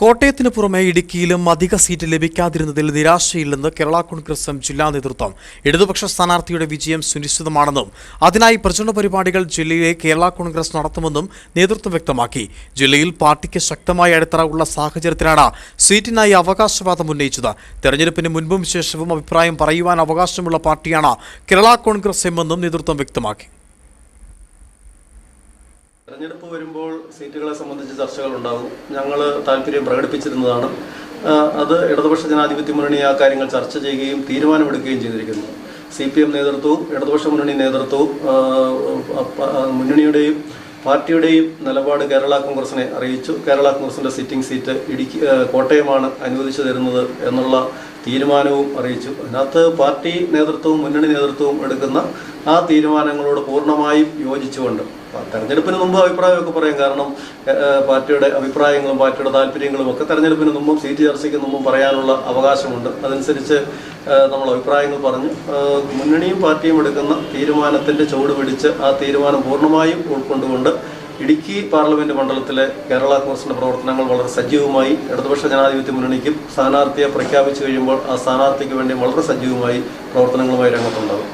കോട്ടയത്തിന് പുറമെ ഇടുക്കിയിലും അധിക സീറ്റ് ലഭിക്കാതിരുന്നതിൽ നിരാശയില്ലെന്ന് കേരള കോൺഗ്രസ് എം ജില്ലാ നേതൃത്വം ഇടതുപക്ഷ സ്ഥാനാർത്ഥിയുടെ വിജയം സുനിശ്ചിതമാണെന്നും അതിനായി പ്രചരണ പരിപാടികൾ ജില്ലയിലെ കേരള കോൺഗ്രസ് നടത്തുമെന്നും നേതൃത്വം വ്യക്തമാക്കി. ജില്ലയിൽ പാർട്ടിക്ക് ശക്തമായ അടിത്തറ ഉള്ള സാഹചര്യത്തിലാണ് സീറ്റിനായി അവകാശവാദം ഉന്നയിച്ചത്. തെരഞ്ഞെടുപ്പിന് മുൻപും ശേഷവും അഭിപ്രായം പറയുവാൻ അവകാശമുള്ള പാർട്ടിയാണ് കേരള കോൺഗ്രസ് എമ്മെന്നും നേതൃത്വം വ്യക്തമാക്കി. തെരഞ്ഞെടുപ്പ് വരുമ്പോൾ സീറ്റുകളെ സംബന്ധിച്ച് ചർച്ചകൾ ഉണ്ടാകും ഞങ്ങൾ താല്പര്യം പ്രകടിപ്പിച്ചിരുന്നതാണ്. അത് ഇടതുപക്ഷ ജനാധിപത്യ മുന്നണി ആ കാര്യങ്ങൾ ചർച്ച ചെയ്യുകയും തീരുമാനമെടുക്കുകയും ചെയ്തിരിക്കുന്നു. സി പി എം നേതൃത്വവും ഇടതുപക്ഷ മുന്നണി നേതൃത്വവും മുന്നണിയുടെയും പാർട്ടിയുടെയും നിലപാട് കേരള കോൺഗ്രസിനെ അറിയിച്ചു. കേരള കോൺഗ്രസിന്റെ സിറ്റിംഗ് സീറ്റ് ഇടുക്കി കോട്ടയമാണ് അനുവദിച്ചു തരുന്നത് എന്നുള്ള തീരുമാനവും അറിയിച്ചു. അതിനകത്ത് പാർട്ടി നേതൃത്വവും മുന്നണി നേതൃത്വവും എടുക്കുന്ന ആ തീരുമാനങ്ങളോട് പൂർണമായും യോജിച്ചുകൊണ്ട് തെരഞ്ഞെടുപ്പിന് മുമ്പ് അഭിപ്രായമൊക്കെ പറയും. കാരണം പാർട്ടിയുടെ അഭിപ്രായങ്ങളും പാർട്ടിയുടെ താല്പര്യങ്ങളും ഒക്കെ തെരഞ്ഞെടുപ്പിന് മുമ്പും സീറ്റ് ചർച്ചയ്ക്ക് മുമ്പും പറയാനുള്ള അവകാശമുണ്ട്. അതനുസരിച്ച് നമ്മൾ അഭിപ്രായങ്ങൾ പറഞ്ഞു. മുന്നണിയും പാർട്ടിയും എടുക്കുന്ന തീരുമാനത്തിന്റെ ചുവട് പിടിച്ച് ആ തീരുമാനം പൂർണമായും ഉൾക്കൊണ്ടുകൊണ്ട് ഇടുക്കി പാർലമെന്റ് മണ്ഡലത്തിലെ കേരള കോൺഗ്രസിന്റെ പ്രവർത്തനങ്ങൾ വളരെ സജീവമായി ഇടതുപക്ഷ ജനാധിപത്യ മുന്നണിക്കും സ്ഥാനാർത്ഥിയെ പ്രഖ്യാപിച്ചു കഴിയുമ്പോൾ ആ സ്ഥാനാർത്ഥിക്ക് വേണ്ടി വളരെ സജീവമായി പ്രവർത്തനങ്ങളുമായി രംഗത്തുണ്ടാകും.